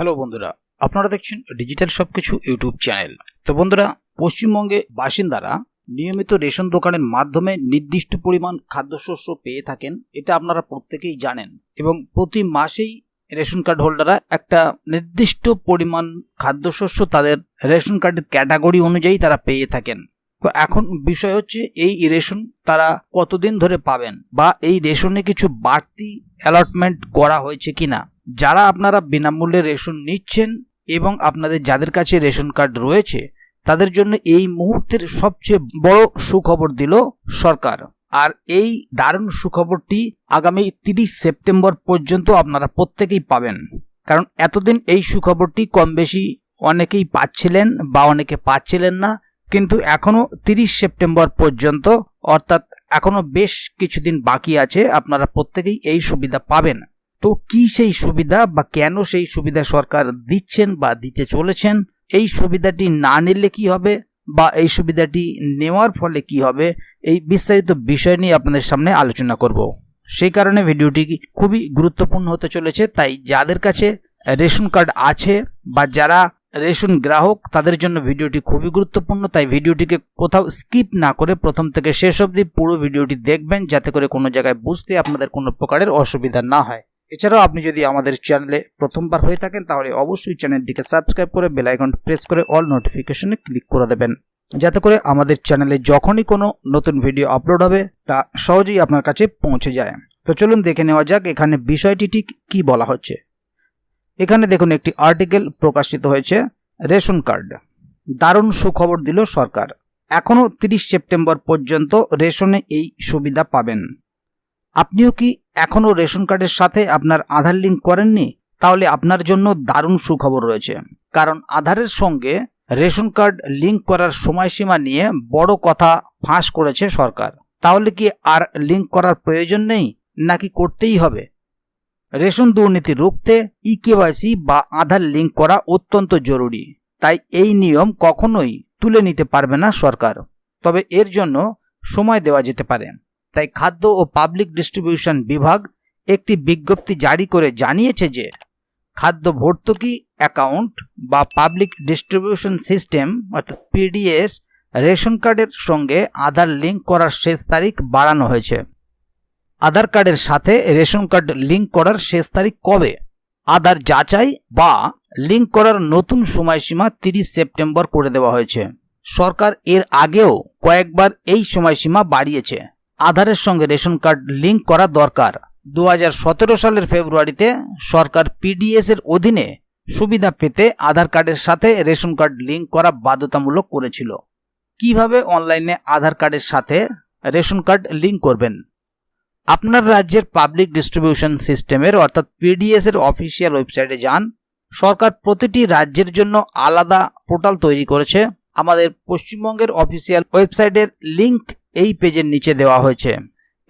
Hello বন্ধুরা, আপনারা দেখছেন ডিজিটাল সবকিছু ইউটিউব চ্যানেল। তো বন্ধুরা, পশ্চিমবঙ্গে বাসিন্দারা নিয়মিত রেশন দোকানের মাধ্যমে নির্দিষ্ট পরিমাণ খাদ্যশস্য পেয়ে থাকেন, এটা আপনারা প্রত্যেকেই জানেন। এবং প্রতি মাসেই রেশন কার্ড হোল্ডাররা একটা নির্দিষ্ট পরিমাণ খাদ্যশস্য তাদের রেশন কার্ডের ক্যাটাগরি অনুযায়ী তারা পেয়ে থাকেন। তো এখন বিষয় হচ্ছে, এই রেশন তারা কতদিন ধরে পাবেন? বা এই রেশনে কিছু বাড়তি অ্যালটমেন্ট করা হয়েছে কিনা? যারা আপনারা বিনামূল্যে রেশন নিচ্ছেন এবং আপনাদের যাদের কাছে রেশন কার্ড রয়েছে, তাদের জন্য এই মুহূর্তের সবচেয়ে বড় সুখবর দিল সরকার। আর এই দারুণ সুখবরটি আগামী তিরিশ সেপ্টেম্বর পর্যন্ত আপনারা প্রত্যেকেই পাবেন। কারণ এতদিন এই সুখবরটি কম বেশি অনেকেই পাচ্ছিলেন বা অনেকে পাচ্ছিলেন না। কিন্তু এখনও তিরিশ সেপ্টেম্বর পর্যন্ত, অর্থাৎ এখনও বেশ কিছুদিন বাকি আছে, আপনারা প্রত্যেকেই এই সুবিধা পাবেন। তো কি সেই সুবিধা বা কেন সেই সুবিধা সরকার দিচ্ছেন বা দিতে চলেছেন? এই সুবিধাটি না নিলে কি হবে বা এই সুবিধাটি নেওয়ার ফলে কি হবে? এই বিস্তারিত বিষয় নিয়ে আপনাদের সামনে আলোচনা করব। সেই কারণে ভিডিওটি খুবই গুরুত্বপূর্ণ হতে চলেছে। তাই যাদের কাছে রেশন কার্ড আছে বা যারা রেশন গ্রাহক, তাদের জন্য ভিডিওটি খুবই গুরুত্বপূর্ণ। তাই ভিডিওটিকে কোথাও স্কিপ না করে প্রথম থেকে শেষ অবধি পুরো ভিডিওটি দেখবেন, যাতে করে কোনো জায়গায় বুঝতে আপনাদের কোনো প্রকারের অসুবিধা না হয়। এছাড়াও আপনি যদি আমাদের চ্যানেলে প্রথমবার হয়ে থাকেন, তাহলে অবশ্যই চ্যানেলটিকে সাবস্ক্রাইব করে বেল আইকন প্রেস করে অল নোটিফিকেশনে ক্লিক করে দেবেন। যাতে করে আমাদের চ্যানেলে যখনই কোনো নতুন ভিডিও আপলোড হবে, তা সহজেই আপনার কাছে পৌঁছে যায়। তো চলুন দেখে নেওয়া যাক এখানে বিষয়টি ঠিক কী বলা হচ্ছে। এখানে দেখুন, একটি আর্টিকেল প্রকাশিত হয়েছে, রেশন কার্ড। দারুণ সুখবর দিল সরকার। এখনও তিরিশ সেপ্টেম্বর পর্যন্ত রেশনে এই সুবিধা পাবেন। আপনিও কি এখনও রেশন কার্ডের সাথে আপনার আধার লিঙ্ক করেননি? তাহলে আপনার জন্য দারুণ সুখবর রয়েছে। কারণ আধারের সঙ্গে রেশন কার্ড লিঙ্ক করার সময়সীমা নিয়ে বড় কথা ফাঁস করেছে সরকার। তাহলে কি আর লিঙ্ক করার প্রয়োজন নেই? নাকি করতেই হবে? রেশন দুর্নীতি রুখতে ই কেওয়াইসি বা আধার লিঙ্ক করা অত্যন্ত জরুরি। তাই এই নিয়ম কখনোই তুলে নিতে পারবে না সরকার। তবে এর জন্য সময় দেওয়া যেতে পারে। তাই খাদ্য ও পাবলিক ডিস্ট্রিবিউশন বিভাগ একটি বিজ্ঞপ্তি জারি করে জানিয়েছে যে খাদ্য ভর্তুকি অ্যাকাউন্ট বা পাবলিক ডিস্ট্রিবিউশন সিস্টেম অর্থাৎ পিডিএস রেশন কার্ডের সঙ্গে আধার লিঙ্ক করার শেষ তারিখ বাড়ানো হয়েছে। আধার কার্ডের সাথে রেশন কার্ড লিঙ্ক করার শেষ তারিখ কবে? আধার যাচাই বা লিঙ্ক করার নতুন সময়সীমা তিরিশ সেপ্টেম্বর করে দেওয়া হয়েছে। সরকার এর আগেও কয়েকবার এই সময়সীমা বাড়িয়েছে। আধারের সঙ্গে রেশন কার্ড লিঙ্ক করা দরকার। দু হাজার সতেরো সালের ফেব্রুয়ারিতে সরকার পিডিএস এর অধীনে সুবিধা পেতে আধার কার্ডের সাথে রেশন কার্ড লিঙ্ক করা বাধ্যতামূলক করেছিল। কীভাবে অনলাইনে আধার কার্ডের সাথে রেশন কার্ড লিঙ্ক করবেন? আপনার রাজ্যের পাবলিক ডিস্ট্রিবিউশন সিস্টেমের অর্থাৎ পিডিএস এর অফিসিয়াল ওয়েবসাইটে যান। সরকার প্রতিটি রাজ্যের জন্য আলাদা পোর্টাল তৈরি করেছে। আমাদের পশ্চিমবঙ্গের অফিসিয়াল ওয়েবসাইটের লিঙ্ক এই পেজের নিচে দেওয়া হয়েছে।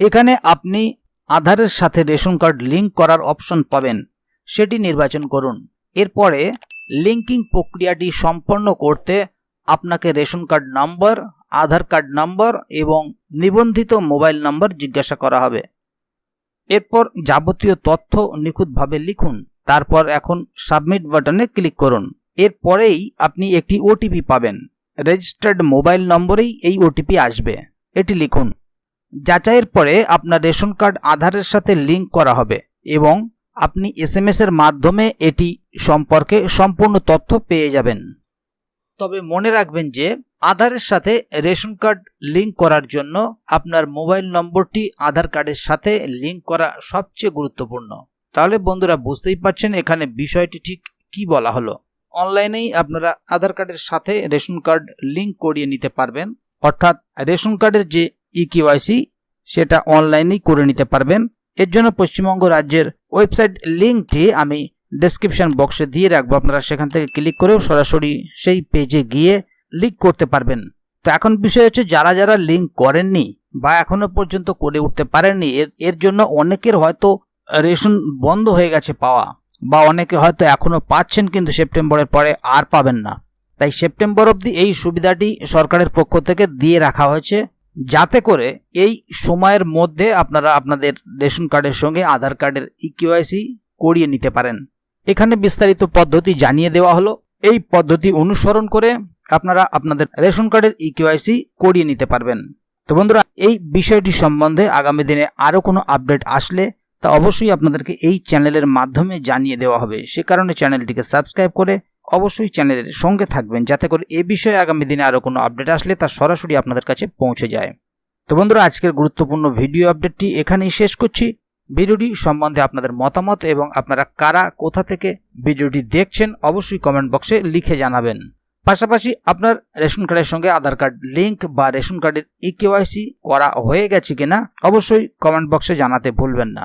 এখানে আপনি আধারের সাথে রেশন কার্ড লিঙ্ক করার অপশন পাবেন। সেটি নির্বাচন করুন। এরপরে লিঙ্কিং প্রক্রিয়াটি সম্পন্ন করতে আপনাকে ration card number, Aadhaar card number এবং নিবন্ধিত মোবাইল নম্বর জিজ্ঞাসা করা হবে। এরপর যাবতীয় তথ্য নিখুঁতভাবে লিখুন। তারপর এখন সাবমিট বাটনে ক্লিক করুন। এরপরেই আপনি একটি ওটিপি পাবেন। রেজিস্টার্ড মোবাইল নম্বরেই এই ওটিপি আসবে। এটি লিখুন, যাচাইয়ের পরে আপনার রেশন কার্ড আধারের সাথে লিঙ্ক করা হবে এবং আপনি এস এম এর মাধ্যমে এটি সম্পর্কে সম্পূর্ণ তথ্য পেয়ে যাবেন। তবে মনে রাখবেন যে আধারের সাথে রেশন কার্ড লিঙ্ক করার জন্য আপনার মোবাইল নম্বরটি আধার কার্ডের সাথে লিঙ্ক করা সবচেয়ে গুরুত্বপূর্ণ। তাহলে বন্ধুরা বুঝতেই পারছেন এখানে বিষয়টি ঠিক কি বলা হলো। অনলাইনেই আপনারা আধার কার্ডের সাথে রেশন কার্ড লিঙ্ক করিয়ে নিতে পারবেন। অর্থাৎ রেশন কার্ডের যে ই কেওয়াইসি সেটা অনলাইনেই করে নিতে পারবেন। এর জন্য পশ্চিমবঙ্গ রাজ্যের ওয়েবসাইট লিঙ্কটি আমি ডেসক্রিপশন বক্সে দিয়ে রাখব। আপনারা সেখান থেকে ক্লিক করেও সরাসরি সেই পেজে গিয়ে লিঙ্ক করতে পারবেন। তো এখন বিষয় হচ্ছে, যারা যারা লিঙ্ক করেননি বা এখনও পর্যন্ত করে উঠতে পারেননি, এর এর জন্য অনেকের হয়তো রেশন বন্ধ হয়ে গেছে পাওয়া, বা অনেকে হয়তো এখনও পাচ্ছেন, কিন্তু সেপ্টেম্বরের পরে আর পাবেন না। তাই সেপ্টেম্বর অবধি এই সুবিধাটি সরকারের পক্ষ থেকে দিয়ে রাখা হয়েছে। যাতে করে এই সময়ের মধ্যে আপনারা আপনাদের রেশন কার্ডের সঙ্গে আধার কার্ডের ইকিউআইসি করিয়ে নিতে পারেন। এখানে বিস্তারিত পদ্ধতি জানিয়ে দেওয়া হলো। এই পদ্ধতি অনুসরণ করে আপনারা আপনাদের রেশন কার্ডের ইকিউআইসি করিয়ে নিতে পারবেন। তো বন্ধুরা, এই বিষয়টি সম্বন্ধে আগামী দিনে আরও কোনো আপডেট আসলে তা অবশ্যই আপনাদেরকে এই চ্যানেলের মাধ্যমে জানিয়ে দেওয়া হবে। সে কারণে চ্যানেলটিকে সাবস্ক্রাইব করে অবশ্যই চ্যানেলের সঙ্গে থাকবেন যাতে করে এ বিষয়ে আগামী দিনে আরও কোনো আপডেট আসলে তা সরাসরি আপনাদের কাছে পৌঁছে যায়। তো বন্ধুরা, আজকের গুরুত্বপূর্ণ ভিডিও আপডেটটি এখানেই শেষ করছি। ভিডিওটি সম্বন্ধে আপনাদের মতামত এবং আপনারা কারা, কোথা থেকে ভিডিওটি দেখছেন অবশ্যই কমেন্ট বক্সে লিখে জানাবেন। পাশাপাশি আপনার রেশন কার্ডের সঙ্গে আধার কার্ড লিংক বা রেশন কার্ডের ই কেওয়াইসি করা হয়ে গেছে কিনা অবশ্যই কমেন্ট বক্সে জানাতে ভুলবেন না।